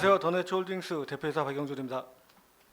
도네츠 홀딩스 대표이사 박영준입니다.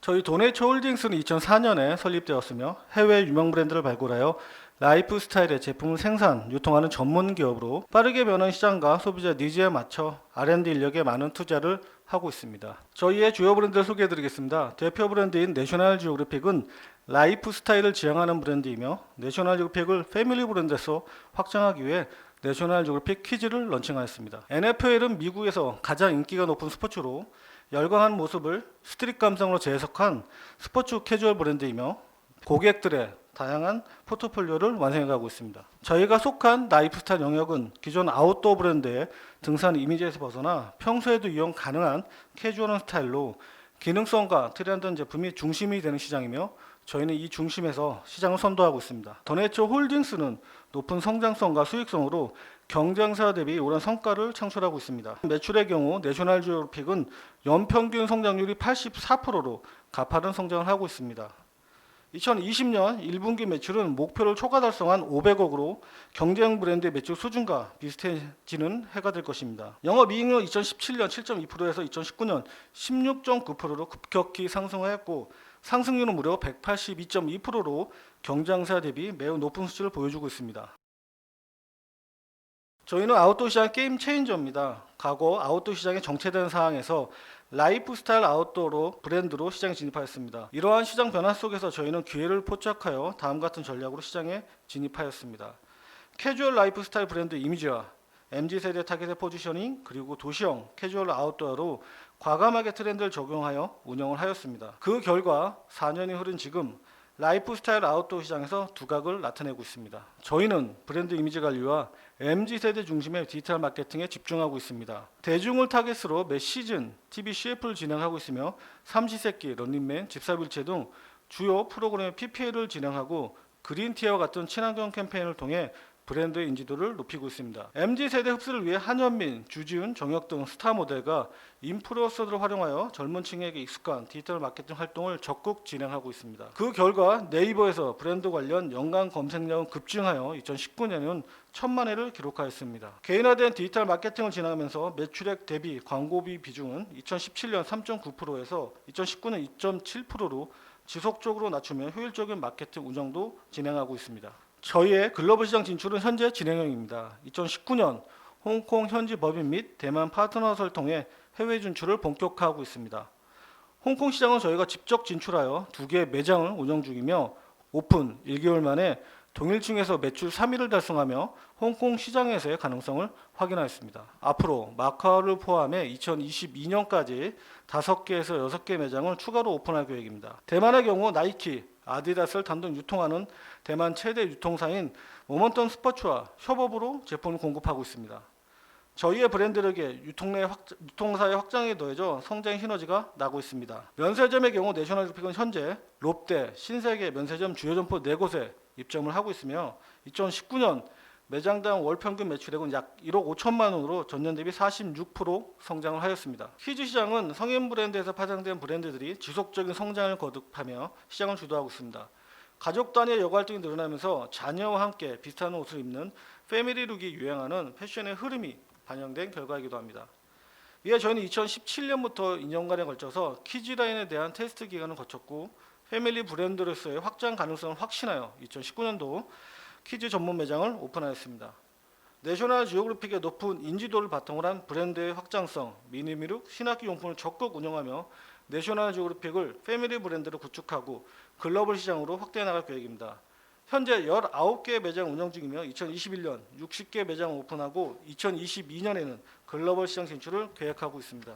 저희 도네츠 홀딩스는 2004년에 설립되었으며 해외 유명 브랜드를 발굴하여 라이프 스타일의 제품을 생산, 유통하는 전문 기업으로 빠르게 변하는 시장과 소비자 니즈에 맞춰 R&D 인력에 많은 투자를 하고 있습니다. 저희의 주요 브랜드를 소개해 드리겠습니다. 대표 브랜드인 내셔널 지오그래픽은 라이프 스타일을 지향하는 브랜드이며 내셔널 지오그래픽을 패밀리 브랜드에서 확장하기 위해 내셔널 지오그래픽 퀴즈를 런칭하였습니다. NFL은 미국에서 가장 인기가 높은 스포츠로 열광한 모습을 스트릿 감성으로 재해석한 스포츠 캐주얼 브랜드이며 고객들의 다양한 포트폴리오를 완성해가고 있습니다. 저희가 속한 라이프스타일 영역은 기존 아웃도어 브랜드의 등산 이미지에서 벗어나 평소에도 이용 가능한 캐주얼한 스타일로 기능성과 트렌드한 제품이 중심이 되는 시장이며 저희는 이 중심에서 시장을 선도하고 있습니다. 더네처 홀딩스는 높은 성장성과 수익성으로 경쟁사 대비 오랜 성과를 창출하고 있습니다. 매출의 경우 내셔널 지오픽은 연평균 성장률이 84%로 가파른 성장을 하고 있습니다. 2020년 1분기 매출은 목표를 초과 달성한 500억으로 경쟁 브랜드의 매출 수준과 비슷해지는 해가 될 것입니다. 영업이익률 2017년 7.2%에서 2019년 16.9%로 급격히 상승하였고 상승률은 무려 182.2%로 경쟁사 대비 매우 높은 수치를 보여주고 있습니다. 저희는 아웃도어 시장 게임 체인저입니다. 과거 아웃도어 시장에 정체된 상황에서 라이프 스타일 아웃도어로 브랜드로 시장에 진입하였습니다. 이러한 시장 변화 속에서 저희는 기회를 포착하여 다음 같은 전략으로 시장에 진입하였습니다. 캐주얼 라이프 스타일 브랜드 이미지와 MZ 세대 타겟의 포지셔닝 그리고 도시형 캐주얼 아웃도어로 과감하게 트렌드를 적용하여 운영을 하였습니다. 그 결과 4년이 흐른 지금 라이프 스타일 아웃도어 시장에서 두각을 나타내고 있습니다. 저희는 브랜드 이미지 관리와 MZ 세대 중심의 디지털 마케팅에 집중하고 있습니다. 대중을 타겟으로 매 시즌 TV CF를 진행하고 있으며 삼시세끼, 런닝맨, 집사빌체 등 주요 프로그램의 PPL을 진행하고 그린티어와 같은 친환경 캠페인을 통해 브랜드의 인지도를 높이고 있습니다. MZ 세대 흡수를 위해 한현민, 주지훈, 정혁 등 스타 모델과 인플루언서들을 활용하여 젊은 층에게 익숙한 디지털 마케팅 활동을 적극 진행하고 있습니다. 그 결과 네이버에서 브랜드 관련 연간 검색량은 급증하여 2019년에는 천만 회를 기록하였습니다. 개인화된 디지털 마케팅을 진행하면서 매출액 대비 광고비 비중은 2017년 3.9%에서 2019년 2.7%로 지속적으로 낮추며 효율적인 마케팅 운영도 진행하고 있습니다. 저희의 글로벌 시장 진출은 현재 진행형입니다. 2019년 홍콩 현지 법인 및 대만 파트너를 통해 해외 진출을 본격화하고 있습니다. 홍콩 시장은 저희가 직접 진출하여 두 개의 매장을 운영 중이며 오픈 1개월 만에 동일층에서 매출 3위를 달성하며 홍콩 시장에서의 가능성을 확인하였습니다. 앞으로 마카오를 포함해 2022년까지 5개에서 6개 매장을 추가로 오픈할 계획입니다. 대만의 경우 나이키, 아디다스를 단독 유통하는 대만 최대 유통사인 모먼턴 스포츠와 협업으로 제품을 공급하고 있습니다. 저희의 브랜드력에 유통 내 확, 유통사의 확장에 더해져 성장 시너지가 나고 있습니다. 면세점의 경우 내셔널주픽은 현재 롯데, 신세계 면세점 주요 점포 4곳에 입점을 하고 있으며 2019년 매장당 월 평균 매출액은 약 1억 5천만 원으로 전년 대비 46% 성장을 하였습니다. 퀴즈 시장은 성인 브랜드에서 파생된 브랜드들이 지속적인 성장을 거듭하며 시장을 주도하고 있습니다. 가족 단위의 여가 활동이 늘어나면서 자녀와 함께 비슷한 옷을 입는 패밀리룩이 유행하는 패션의 흐름이 반영된 결과이기도 합니다. 이에 저희는 2017년부터 2년간에 걸쳐서 키즈 라인에 대한 테스트 기간을 거쳤고 패밀리 브랜드로서의 확장 가능성을 확신하여 2019년도 키즈 전문 매장을 오픈하였습니다. 내셔널 지오그래픽의 높은 인지도를 바탕으로 한 브랜드의 확장성, 미니미룩, 신학기 용품을 적극 운영하며 내셔널 지오그래픽을 패밀리 브랜드로 구축하고 글로벌 시장으로 확대해 나갈 계획입니다. 현재 19개 매장 운영 중이며 2021년 60개 매장 오픈하고 2022년에는 글로벌 시장 진출을 계획하고 있습니다.